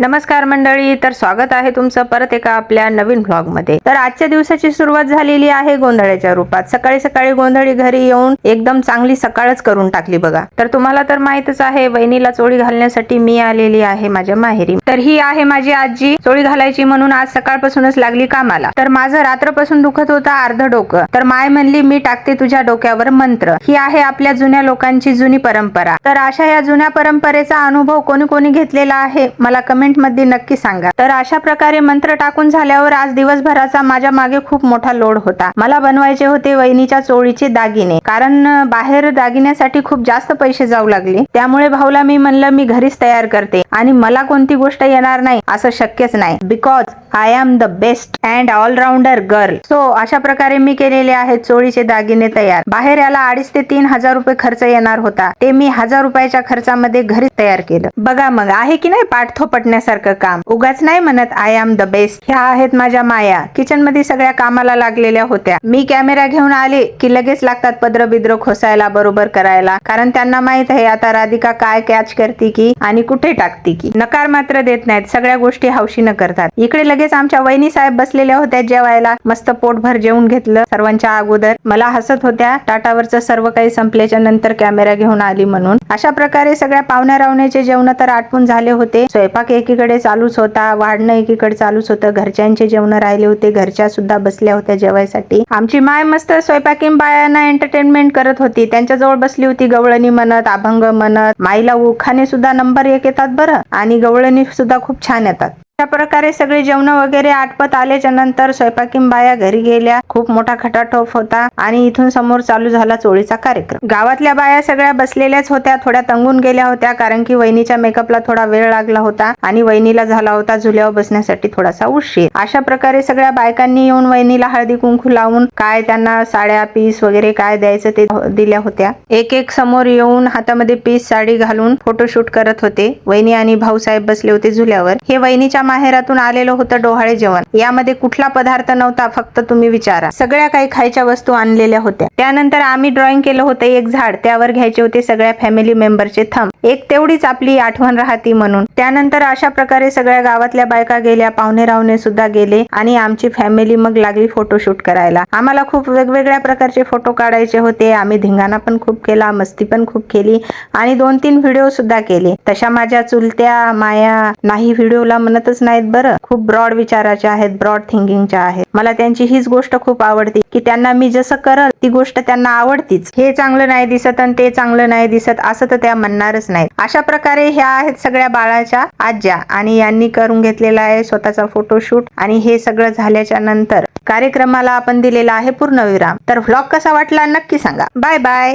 नमस्कार मंडळी तर स्वागत आहे तुमचं परत एका आपल्या नवीन ब्लॉगमध्ये तर आजच्या दिवसाची सुरुवात झालेली आहे गोंधळाच्या रूपात. सकाळी सकाळी गोंधळी घरी येऊन एकदम चांगली सकाळच करून टाकली बघा. तर तुम्हाला तर माहितच आहे वहिनीला चोळी घालण्यासाठी मी आलेली आहे माझ्या माहेरी. तर ही आहे माझी आजी. चोळी घालायची म्हणून आज सकाळपासूनच लागली कामाला. तर माझं रात्रपासून दुखत होता अर्ध डोकं. तर माय म्हणली मी टाकते तुझ्या डोक्यावर मंत्र. ही आहे आपल्या जुन्या लोकांची जुनी परंपरा. तर अशा या जुन्या परंपरेचा अनुभव कोणी कोणी घेतलेला आहे? मला कमेंट कमेंटमध्ये नक्की सांगा. तर अशा प्रकारे मंत्र टाकून झाल्यावर आज दिवसभराचा माझ्या मागे खूप मोठा लोड होता. मला बनवायचे होते वहिनीच्या चोळीचे दागिने. कारण बाहेर दागिन्यासाठी खूप जास्त पैसे जाऊ लागले. त्यामुळे भाऊला मी म्हणलं मी घरीच तयार करते आणि मला कोणती गोष्ट येणार नाही असं शक्यच नाही. Because I am the best and all rounder girl. So अशा प्रकारे मी केलेले आहेत चोळीचे दागिने तयार. बाहेर याला अडीच ते तीन हजार रुपये खर्च येणार होता. ते मी हजार रुपयाच्या खर्चामध्ये घरीच तयार केलं. बघा मग आहे की नाही पाठ थोपटण्यासारखं काम? उगाच नाही म्हणत आय एम द बेस्ट. ह्या आहेत माझ्या माया. किचनमध्ये सगळ्या कामाला लागलेल्या होत्या. मी कॅमेरा घेऊन आले की लगेच लागतात पद्र बिद्र खोसायला बरोबर करायला. कारण त्यांना माहीत आहे आता राधिका काय कॅच करते की आणि कुठे टाकते की. नकार मात्र देत नाहीत. सगळ्या गोष्टी हौशीनं करतात. इकडे लगेच आमच्या वहिनी साहेब बसलेल्या होत्या जेवायला. मस्त पोटभर जेवून घेतलं सर्वांच्या अगोदर. मला हसत होत्या. टाटावरचं सर्व काही संपल्याच्या नंतर कॅमेरा घेऊन आली म्हणून. अशा प्रकारे सगळ्या पाहुण्या रावण्याचे जेवण तर आटपून झाले होते. स्वयंपाक एकीकडे चालूच होता. वाढणं एकीकडे चालूच होतं. घरच्यांचे जेवण राहिले होते. घरच्या सुद्धा बसल्या होत्या जेवायसाठी. आमची माय मस्त स्वयंपाकीन बायांना एंटरटेनमेंट करत होती. त्यांच्याजवळ बसली होती गवळणी म्हणत अभंग म्हणत. माईला उखाने सुद्धा नंबर एक येतात बरं. आणि गवळणी सुद्धा खूप छान येतात. अशा प्रकारे सगळे जेवण वगैरे आटपत आल्याच्यानंतर स्वयंपाकीन बाया घरी गेल्या. खूप मोठा खटाटोप होता आणि इथून समोर चालू झाला चोळीचा कार्यक्रम. गावातल्या बाया सगळ्या बसलेल्याच होत्या थोड्या तंगून गेल्या होत्या कारण की वहिनीच्या मेकअपला थोडा वेळ लागला होता आणि वहिनीला झाला होता झुल्यावर बसण्यासाठी थोडासा उशीर. अशा प्रकारे सगळ्या बायकांनी येऊन वहिनीला हळदी कुंकू लावून काय त्यांना साड्या पीस वगैरे काय द्यायचं ते दिल्या होत्या. एक एक समोर येऊन हातामध्ये पीस साडी घालून फोटोशूट करत होते. वहिनी आणि भाऊसाहेब बसले होते झुल्यावर. हे वहिनीच्या माहेरातून आलेलं होतं डोहाळे जेवण. यामध्ये कुठला पदार्थ नव्हता फक्त तुम्ही विचारा. सगळ्या काही खायच्या वस्तू आणलेल्या होत्या. त्यानंतर आम्ही ड्रॉइंग केलं होतं एक झाड. त्यावर घ्यायचे होते सगळ्या फॅमिली मेंबरचे थंब एक तेवढीच आपली आठवण राहती म्हणून. त्यानंतर अशा प्रकारे सगळ्या गावातल्या बायका गेल्या पाहुणे रावणे सुद्धा गेले आणि आमची फॅमिली मग लागली फोटोशूट करायला. आम्हाला खूप वेगवेगळ्या प्रकारचे फोटो काढायचे होते. आम्ही धिंगाणा पण खूप केला मस्ती पण खूप केली आणि दोन तीन व्हिडिओ सुद्धा केले. तशा माझ्या चुलत्या माया नाही व्हिडिओला म्हणतच नाहीत बरं. खूप ब्रॉड विचाराच्या आहेत ब्रॉड थिंकिंगच्या आहेत. मला त्यांची हीच गोष्ट खूप आवडते की त्यांना मी जसं करल ती गोष्ट त्यांना आवडतीच. हे चांगलं नाही दिसत आणि ते चांगलं नाही दिसत असं तर त्या म्हणणारच नाहीत. अशा प्रकारे ह्या आहेत सगळ्या बाळाच्या आज्या आणि यांनी करून घेतलेला आहे स्वतःचा फोटोशूट आणि हे सगळं झाल्याच्यानंतर कार्यक्रमाला आपण दिलेला आहे पूर्णविराम. तर व्लॉग कसा वाटला नक्की सांगा. Bye bye